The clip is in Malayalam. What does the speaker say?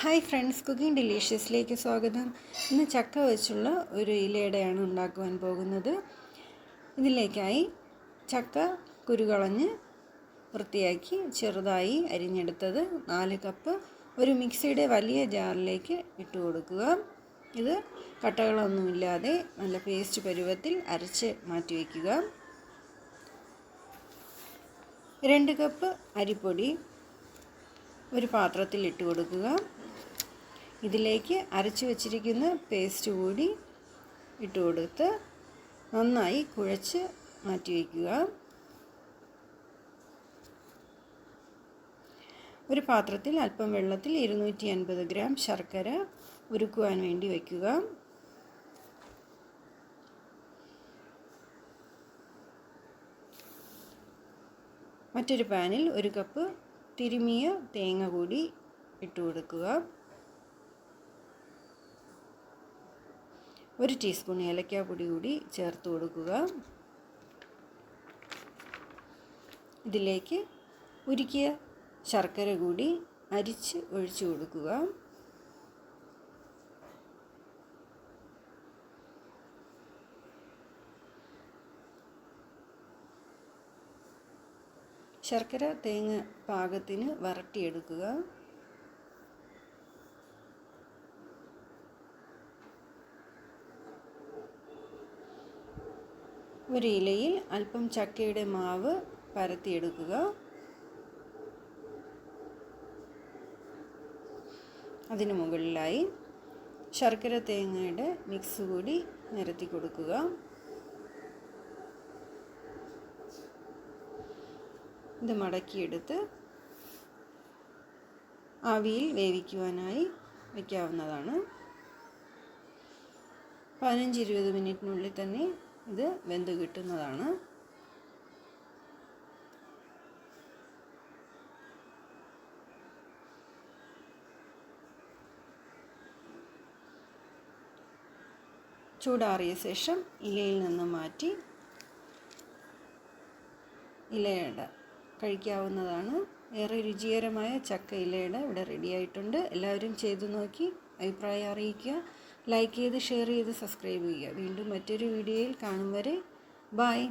ഹായ് ഫ്രണ്ട്സ് കുക്കിംഗ് ഡിലീഷ്യസിലേക്ക് സ്വാഗതം. ഇന്ന് ചക്ക വെച്ചുള്ള ഒരു ഇലയുടെയാണ് ഉണ്ടാക്കുവാൻ പോകുന്നത്. ഇതിലേക്കായി ചക്ക കുരുകളഞ്ഞ് വൃത്തിയാക്കി ചെറുതായി അരിഞ്ഞെടുത്തത് നാല് കപ്പ് ഒരു മിക്സിയുടെ വലിയ ജാറിലേക്ക് ഇട്ട് കൊടുക്കുക. ഇത് കട്ടകളൊന്നുമില്ലാതെ നല്ല പേസ്റ്റ് പരുവത്തിൽ അരച്ച് മാറ്റി വയ്ക്കുക. രണ്ട് കപ്പ് അരിപ്പൊടി ഒരു പാത്രത്തിൽ ഇട്ട് കൊടുക്കുക. ഇതിലേക്ക് അരച്ചു വച്ചിരിക്കുന്ന പേസ്റ്റ് കൂടി ഇട്ട് കൊടുത്ത് നന്നായി കുഴച്ച് മാറ്റി വയ്ക്കുക. ഒരു പാത്രത്തിൽ അല്പം വെള്ളത്തിൽ ഇരുന്നൂറ്റി അൻപത് ഗ്രാം ശർക്കര ഉരുക്കുവാൻ വേണ്ടി വയ്ക്കുക. മറ്റൊരു പാനിൽ ഒരു കപ്പ് തിരുമിയ തേങ്ങ കൂടി ഇട്ട് കൊടുക്കുക. ഒരു ടീസ്പൂൺ ഏലക്കാപ്പൊടി കൂടി ചേർത്ത് കൊടുക്കുക. ഇതിലേക്ക് ഉരുക്കിയ ശർക്കര കൂടി അരിച്ച് ഒഴിച്ചു കൊടുക്കുക. ശർക്കര തേങ്ങ പാകത്തിന് വരട്ടിയെടുക്കുക. ഒരു ഇലയിൽ അല്പം ചക്കയുടെ മാവ് പരത്തിയെടുക്കുക. അതിനു മുകളിലായി ശർക്കര തേങ്ങയുടെ മിക്സ് കൂടി നിരത്തി കൊടുക്കുക. ഇത് മടക്കിയെടുത്ത് ആവിയിൽ വേവിക്കുവാനായി വയ്ക്കാവുന്നതാണ് പതിനഞ്ച് ഇരുപത് മിനിറ്റിനുള്ളിൽ തന്നെ ഇത് വെന്ത് കിട്ടുന്നതാണ്. ചൂടാറിയ ശേഷം ഇലയിൽ നിന്ന് മാറ്റി ഇലയുടെ കഴിക്കാവുന്നതാണ്. ഏറെ രുചികരമായ ചക്ക ഇലയുടെ ഇവിടെ റെഡിയായിട്ടുണ്ട് എല്ലാവരും ചെയ്തു നോക്കി അഭിപ്രായം അറിയിക്കുക. ലൈക്ക് ചെയ്ത് ഷെയർ ചെയ്ത് സബ്സ്ക്രൈബ് ചെയ്യുക. വീണ്ടും മറ്റൊരു വീഡിയോയിൽ കാണും വരെ. ബായ്